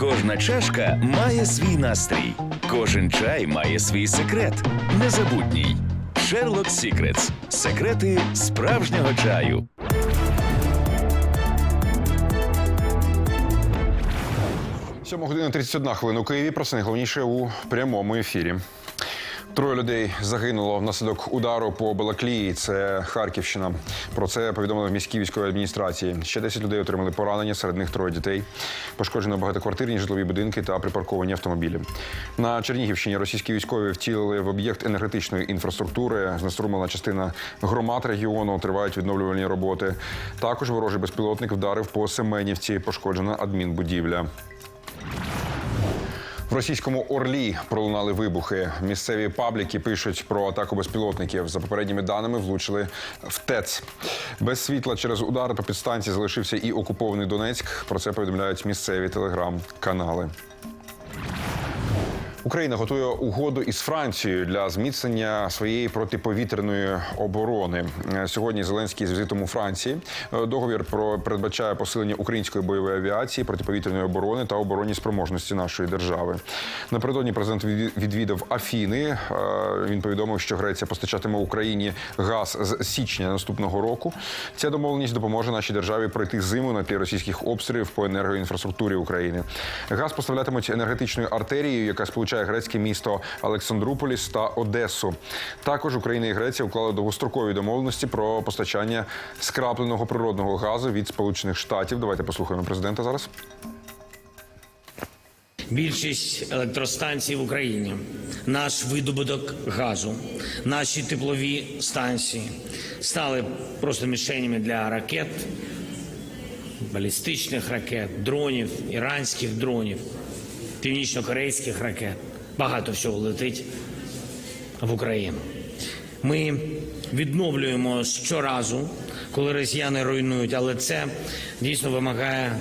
Кожна чашка має свій настрій, кожен чай має свій секрет. Незабутній. Sherlock Secrets. Секрети справжнього чаю. Сьома година 31 хвилина у Києві. Про це найголовніше у прямому ефірі. Троє людей загинуло внаслідок удару по Балаклії. Це Харківщина. Про це повідомили в міській військовій адміністрації. Ще 10 людей отримали поранення, серед них троє дітей. Пошкоджено багатоквартирні житлові будинки та припарковані автомобілі. На Чернігівщині російські військові втілили в об'єкт енергетичної інфраструктури. Знеструмлена частина громад регіону. Тривають відновлювальні роботи. Також ворожий безпілотник вдарив по Семенівці. Пошкоджена адмінбудівля. В російському Орлі пролунали вибухи. Місцеві пабліки пишуть про атаку безпілотників. За попередніми даними влучили в ТЕЦ. Без світла через удари по підстанції залишився і окупований Донецьк. Про це повідомляють місцеві телеграм-канали. Україна готує угоду із Францією для зміцнення своєї протиповітряної оборони. Е, Сьогодні Зеленський з візитом у Франції. Е, Договір про передбачає посилення української бойової авіації, протиповітряної оборони та оборонні спроможності нашої держави. Напередодні президент відвідав Афіни. Е, Він повідомив, що Греція постачатиме Україні газ з січня наступного року. Ця домовленість допоможе нашій державі пройти зиму на тлі російських обстрілів по енергоінфраструктурі України. Газ поставлятимуть енергетичною артерією, яка сполучає грецьке місто Олександруполіс та Одесу. Також Україна і Греція уклали довгострокові домовленості про постачання скрапленого природного газу від Сполучених Штатів. Давайте послухаємо президента зараз. Більшість електростанцій в Україні, наш видобуток газу, наші теплові станції стали просто мішенями для ракет, балістичних ракет, дронів, іранських дронів, північно-корейських ракет. Багато всього летить в Україну. Ми відновлюємо щоразу, коли росіяни руйнують, але це дійсно вимагає,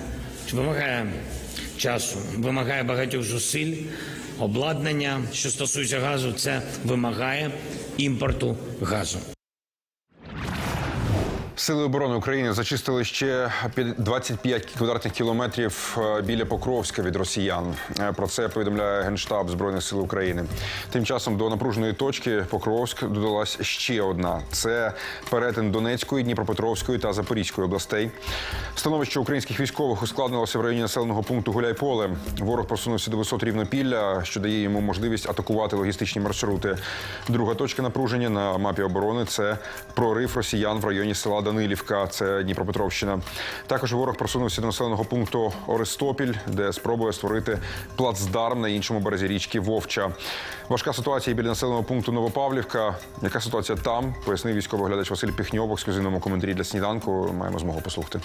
вимагає часу, вимагає багатьох зусиль, обладнання. Що стосується газу, це вимагає імпорту газу. Сили оборони України зачистили ще під 25 квадратних кілометрів е, біля Покровська від росіян. Е, Про це повідомляє генштаб збройних сил України. Тим часом до напруженої точки Покровськ додалась ще одна: це перетин Донецької, Дніпропетровської та Запорізької областей. Становище українських військових ускладнилося в районі населеного пункту Гуляйполе. Ворог просунувся до висот рівнопілля, що дає йому можливість атакувати логістичні маршрути. Друга точка напруження на мапі оборони це прорив росіян в районі села Данилівка, це Дніпропетровщина. Також ворог просунувся до населеного пункту Орестопіль, де спробує створити плацдарм на іншому березі річки Вовча. Важка ситуація біля населеного пункту Новопавлівка. Яка ситуація там? Пояснив військовий глядач Василь Піхньов в ексклюзивному коментарі для сніданку. Маємо змогу послухати.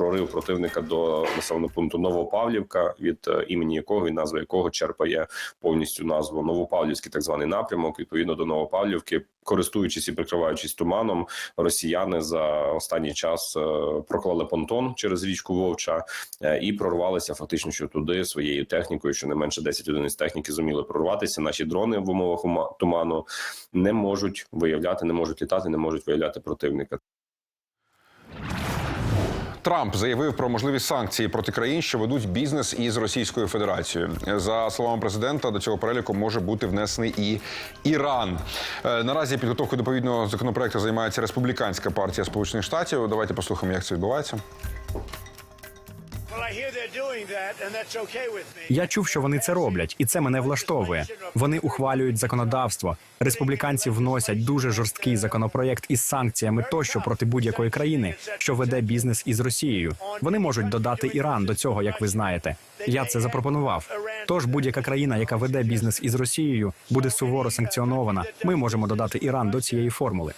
Прорив противника до населеного пункту Новопавлівка, від е, імені якого і назва якого черпає повністю назву Новопавлівський так званий напрямок. Відповідно до Новопавлівки, користуючись і прикриваючись туманом, росіяни за останній час е, проклали понтон через річку Вовча е, і прорвалися фактично що туди своєю технікою. Що не менше 10 одиниць техніки зуміли прорватися. Наші дрони в умовах туману не можуть виявляти, не можуть літати, не можуть виявляти противника. Трамп заявив про можливі санкції проти країн, що ведуть бізнес із Російською Федерацією. За словами президента, до цього переліку може бути внесений і Іран. Е, Наразі підготовкою доповідного законопроекту займається республіканська партія Сполучених Штатів. Давайте послухаємо, як це відбувається. Я чув, що вони це роблять, і це мене влаштовує. Вони ухвалюють законодавство. Республіканці вносять дуже жорсткий законопроєкт із санкціями тощо проти будь-якої країни, що веде бізнес із Росією. Вони можуть додати Іран до цього, як ви знаєте. Я це запропонував. Тож будь-яка країна, яка веде бізнес із Росією, буде суворо санкціонована. Ми можемо додати Іран до цієї формули.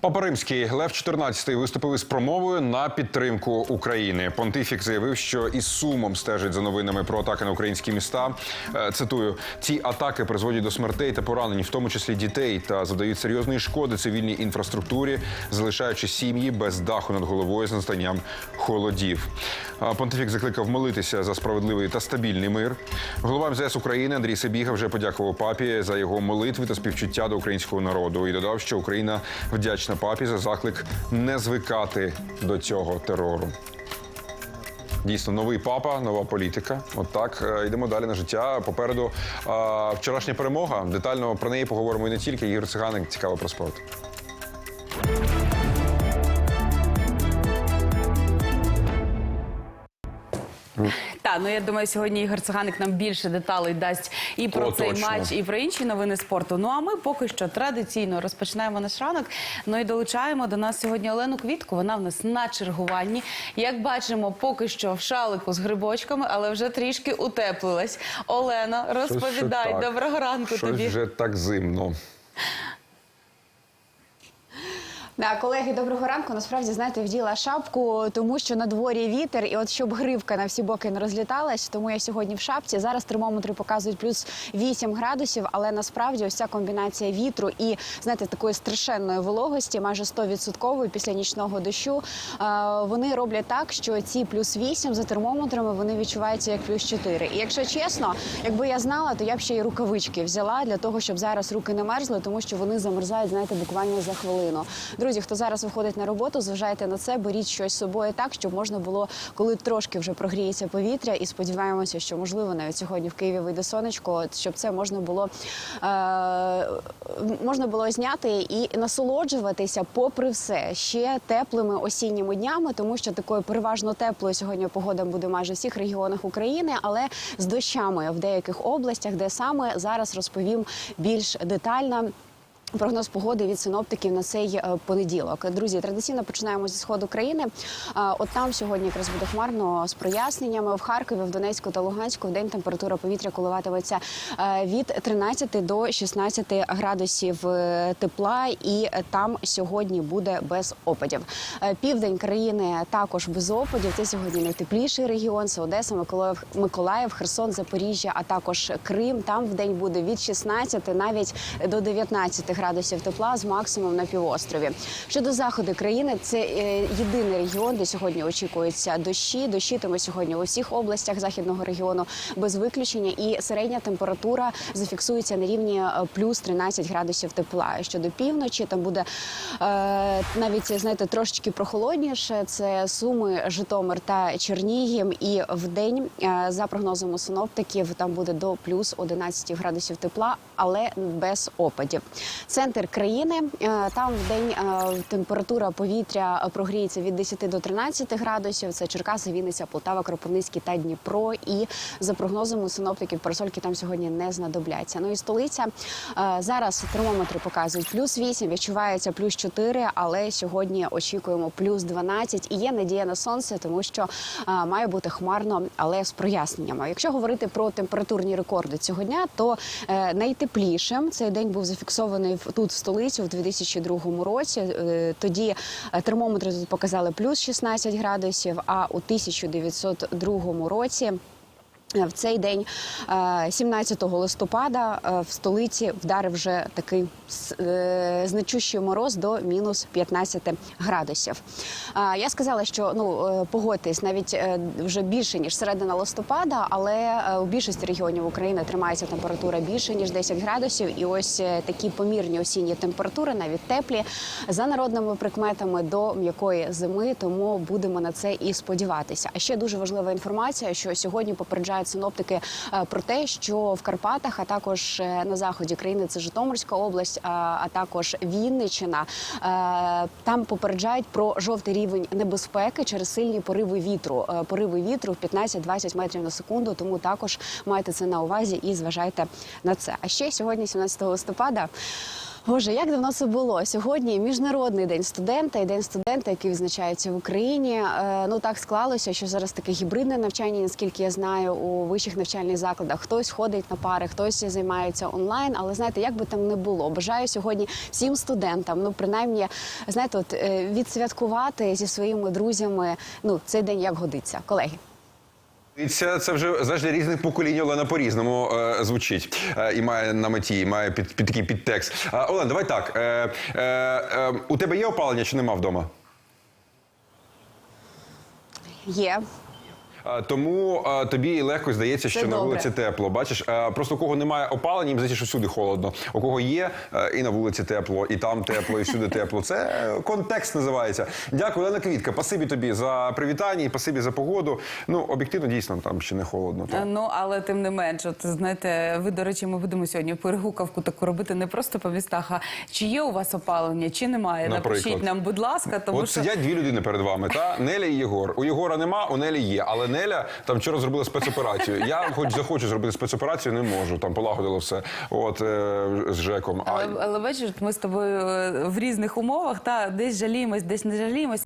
Папа Римський Лев XIV виступив із промовою на підтримку України. Понтифік заявив, що із сумом стежить за новинами про атаки на українські міста. Е, Цитую: ці атаки призводять до смертей та поранень, в тому числі дітей, та завдають серйозної шкоди цивільній інфраструктурі, залишаючи сім'ї без даху над головою з настанням холодів. Понтифік закликав молитися за справедливий та стабільний мир. Голова МЗС України Андрій Сибіга вже подякував папі за його молитви та співчуття до українського народу і додав, що Україна вдячна вдячна папі за заклик не звикати до цього терору. Дійсно, новий папа, нова політика. От так е, йдемо далі на життя. Попереду а, вчорашня перемога. Детально про неї поговоримо і не тільки. Ігор Циганик цікаво про спорт. Та ну я думаю, сьогодні Ігор Циганик нам більше деталей дасть і про О, цей точно. матч, і про інші новини спорту. Ну а ми поки що традиційно розпочинаємо наш ранок. Ну і долучаємо до нас сьогодні Олену Квітку. Вона в нас на чергуванні. Як бачимо, поки що в шалику з грибочками, але вже трішки утеплилась. Олена, розповідай. Доброго ранку Щось тобі. вже так зимно. Да, колеги, доброго ранку. Насправді знаєте, вділа шапку, тому що на дворі вітер, і от щоб гривка на всі боки не розліталась, тому я сьогодні в шапці. Зараз термометри показують плюс 8 градусів, але насправді ось ця комбінація вітру і знаєте, такої страшенної вологості, майже 100% після нічного дощу. е, Вони роблять так, що ці плюс 8 за термометрами вони відчуваються як плюс 4. І якщо чесно, якби я знала, то я б ще й рукавички взяла для того, щоб зараз руки не мерзли, тому що вони замерзають, знаєте, буквально за хвилину. Друзі, хто зараз виходить на роботу, зважайте на це, беріть щось з собою так, щоб можна було, коли трошки вже прогріється повітря, і сподіваємося, що можливо навіть сьогодні в Києві вийде сонечко, щоб це можна було е- можна було зняти і насолоджуватися, попри все, ще теплими осінніми днями, тому що такою переважно теплою сьогодні погода буде майже в всіх регіонах України, але з дощами в деяких областях, де саме зараз розповім більш детально. Прогноз погоди від синоптиків на цей е, понеділок. Друзі, традиційно починаємо зі сходу країни. Е, От там сьогодні якраз буде хмарно з проясненнями. В Харкові, в Донецьку та Луганську в день температура повітря коливатиметься е, від 13 до 16 градусів тепла, і там сьогодні буде без опадів. Південь країни також без опадів. Це сьогодні найтепліший регіон. Це Одеса, Миколаїв, Миколаїв, Херсон, Запоріжжя, а також Крим. Там в день буде від 16 навіть до 19 градусів тепла з максимум на півострові. Щодо заходу країни, це е, єдиний регіон, де сьогодні очікуються дощі. Дощитиме сьогодні у всіх областях західного регіону без виключення. І середня температура зафіксується на рівні е, плюс 13 градусів тепла. Щодо півночі, там буде е, навіть знаєте трошечки прохолодніше. Це Суми, Житомир та Чернігів. І в день за прогнозами синоптиків там буде до плюс 11 градусів тепла, але без опадів. Центр країни е, там в день е, температура повітря прогріється від 10 до 13 градусів. Це Черкаси, Вінниця, Полтава, Кропивницький та Дніпро. І за прогнозами синоптиків парасольки там сьогодні не знадобляться. Ну і столиця е, зараз термометри показують плюс 8, відчувається плюс 4, але сьогодні очікуємо плюс 12. І є надія на сонце, тому що має бути хмарно, але з проясненнями. Якщо говорити про температурні рекорди цього дня, то найтеплішим цей день був зафіксований в- тут в столиці в 2002 році. Е, Тоді е, термометри тут показали плюс 16 градусів. А у 1902 році. Е, В цей день, е, 17 листопада, е, в столиці вдарив вже такий е, значущий мороз до мінус 15 градусів. Е, Я сказала, що ну е, погодьтесь, навіть е, вже більше ніж середина листопада, але е, у більшості регіонів України тримається температура більше ніж 10 градусів. І ось е, такі помірні осінні температури, навіть теплі, за народними прикметами до м'якої зими. Тому будемо на це і сподіватися. А ще дуже важлива інформація, що сьогодні попереджають синоптики е, про те, що в Карпатах, а також е, на заході країни, це Житомирська область, а, також Вінниччина. е, Там попереджають про жовтий рівень небезпеки через сильні пориви вітру. Пориви вітру в 15-20 метрів на секунду. Тому також майте це на увазі і зважайте на це. А ще сьогодні, 17 листопада. Боже, як давно це було сьогодні? Міжнародний день студента і день студента, який відзначається в Україні. Е, Ну так склалося, що зараз таке гібридне навчання, наскільки я знаю, у вищих навчальних закладах. Хтось ходить на пари, хтось займається онлайн. Але знаєте, як би там не було, бажаю сьогодні всім студентам, ну принаймні, знаєте, от е, відсвяткувати зі своїми друзями. Ну цей день як годиться, колеги. Це, це вже для різних поколінь Олена по-різному е, звучить е, і має на меті, і має під, під такий підтекст. Е, Олен, давай так. Е, е, е, у тебе є опалення чи нема вдома? Є Тому тобі легко здається, що на добре. вулиці тепло. Бачиш, просто у кого немає опалення, їм здається, що всюди холодно. У кого є, і на вулиці тепло, і там тепло, і всюди тепло. Це е, контекст називається. Дякую, Олена Квітка. Пасибі тобі за привітання і пасибі за погоду. Ну, об'єктивно, дійсно, там ще не холодно. Так. Ну але тим не менш, от знаєте, ви до речі, ми будемо сьогодні перегукавку таку робити не просто по містах, а чи є у вас опалення, чи немає. Наприклад. Напишіть нам, будь ласка, тому От що сидять дві людини перед вами, та Неля і Єгор. У Єгора нема, у Нелі є. Але Неля там вчора зробила спецоперацію. Я, хоч захочу зробити спецоперацію, не можу. Там полагодило все. От е, з Жеком. А але, але бачиш, ми з тобою е, в різних умовах, та десь жаліємось, десь не жаліємось.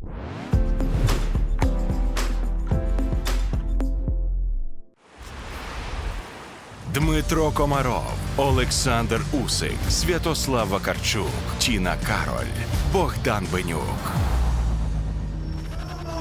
Дмитро Комаров, Олександр Усик, Святослав Вакарчук, Тіна Кароль, Богдан Бенюк.